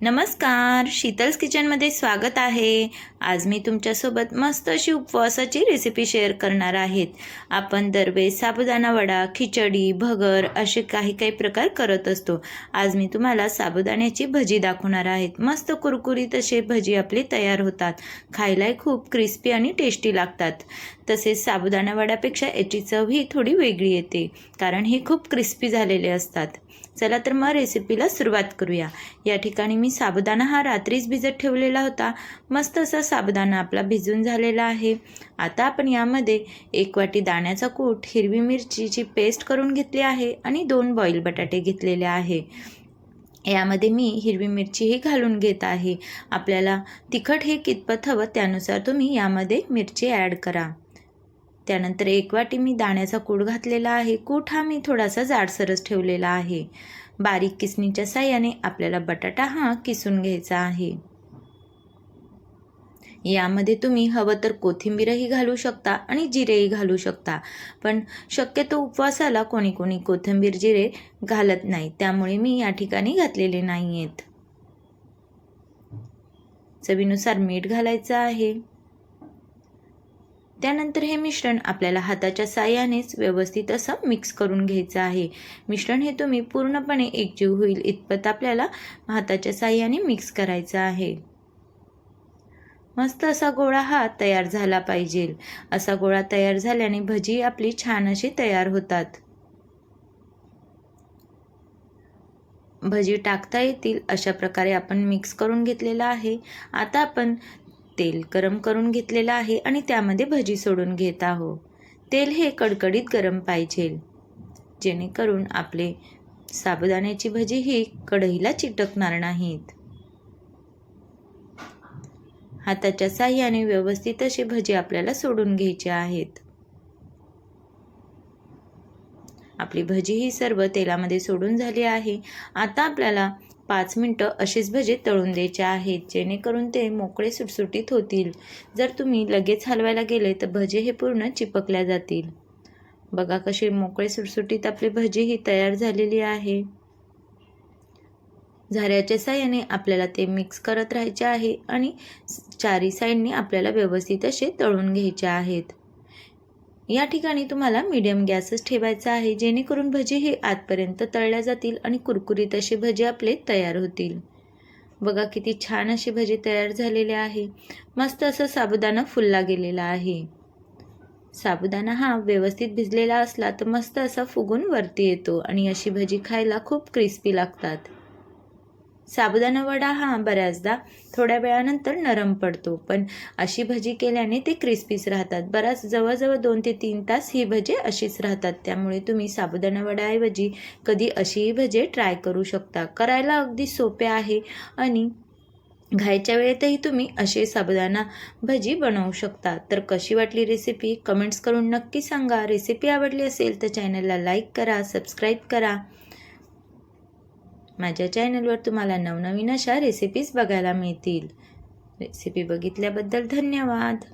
नमस्कार शीतल्स किचनमध्ये स्वागत आहे. आज मी तुमच्यासोबत मस्त अशी उपवासाची रेसिपी शेअर करणार आहेत. आपण दरवेळेस साबुदाणा वडा खिचडी भगर असे काही काही प्रकार करत असतो. आज मी तुम्हाला साबुदाण्याची भजी दाखवणार आहेत. मस्त कुरकुरीत असे भजी आपली तयार होतात. खायलाही खूप क्रिस्पी आणि टेस्टी लागतात. तसेच साबुदाणा वड्यापेक्षा याची चव ही थोडी वेगळी येते कारण हे खूप क्रिस्पी झालेले असतात. चला तर मग रेसिपीला सुरुवात करूया. या ठिकाणी मी मी साबुदाणा हा रात्रीच भिजत ठेवलेला होता. मस्त असा साबुदाणा आपला भिजून झालेला आहे. आता आपण यामध्ये एक वाटी दाण्याचा कूट हिरवी मिरचीची पेस्ट करून घेतली आहे आणि दोन बॉईल बटाटे घेतलेले आहे. यामध्ये मी हिरवी मिरचीही घालून घेत आहे. आपल्याला तिखट हे कितपत हवं त्यानुसार तुम्ही यामध्ये मिरची ॲड करा. त्यानंतर एक वाटी मी दाण्याचा कूट घातलेला आहे. कूट हा मी थोडासा जाडसरच ठेवलेला आहे. बारीक किसणीच्या साह्याने आपल्याला बटाटा हा किसून घ्यायचा आहे. यामध्ये तुम्ही हवं तर कोथिंबीरही घालू शकता आणि जिरेही घालू शकता. पण शक्यतो उपवासाला कोणी कोणी कोथिंबीर जिरे घालत नाही. त्यामुळे मी या ठिकाणी घातलेले नाही आहेत चवीनुसार मीठ घालायचं आहे. त्यानंतर हे मिश्रण आपल्याला हाताच्या साह्यानेच व्यवस्थित असं मिक्स करून घ्यायचं आहे. मिश्रण हे तुम्ही पूर्णपणे एकजीव होईल इतपत आपल्याला हाताच्या साह्याने मिक्स करायचं आहे. मस्त असा गोळा हा तयार झाला पाहिजे. असा गोळा तयार झाल्याने भजी आपली छान अशी तयार होतात. भजी टाकता येतील अशा प्रकारे आपण मिक्स करून घेतलेला आहे. आता आपण तेल गरम करून घेतलेलं आहे आणि त्यामध्ये भजी सोडून घेत आहो. तेल हे कडकडीत गरम पाहिजे. जेणेकरून आपले साबुदाण्याची भजी ही कढईला चिटकणार नाहीत. हाताच्या साह्याने व्यवस्थित अशी भजी आपल्याला सोडून घ्यायची आहेत. आपली भजी ही सर्व तेलामध्ये सोडून झाली आहे. आता आपल्याला पाच मिनटं अशीच भजे तळून द्यायचे आहेत जेणेकरून ते मोकळे सुटसुटीत होतील. जर तुम्ही लगेच हलवायला गेले तर भजे हे पूर्ण चिपकल्या जातील. बघा कसे मोकळे सुटसुटीत आपली भजी ही तयार झालेली आहे. झाऱ्याच्या साह्याने आपल्याला ते मिक्स करत राहायचे आहे आणि चारी साईडने आपल्याला व्यवस्थित असे तळून घ्यायचे आहेत. या ठिकाणी तुम्हाला मीडियम गॅसच ठेवायचा आहे जेणेकरून भजी हे आतपर्यंत तळल्या जातील आणि कुरकुरीत असे भजे आपले तयार होतील. बघा किती छान अशी भजे तयार झालेले आहे. मस्त असं साबुदाणा फुलला गेलेला आहे. साबुदाणा हा व्यवस्थित भिजलेला असला तर मस्त असा फुगून वरती येतो आणि अशी भजी खायला खूप क्रिस्पी लागतात. साबुदाणा वडा हा बऱ्याचदा थोड्या वेळानंतर नरम पडतो. पण अशी भजी केल्याने ते क्रिस्पीच राहतात. बराच जवळजवळ दोन ते तीन तास ही भजे अशीच राहतात. त्यामुळे तुम्ही साबुदाणा वडाऐवजी कधी अशीही भजे ट्राय करू शकता. करायला अगदी सोपे आहे आणि घायच्या वेळेतही तुम्ही असे साबुदाणा भजी बनवू शकता. तर कशी वाटली रेसिपी कमेंट्स करून नक्की सांगा. रेसिपी आवडली असेल तर चॅनलला लाईक करा सबस्क्राईब करा. माझ्या चॅनलवर तुम्हाला नवनवीन अशा रेसिपीज बघायला मिळतील. रेसिपी बघितल्याबद्दल धन्यवाद.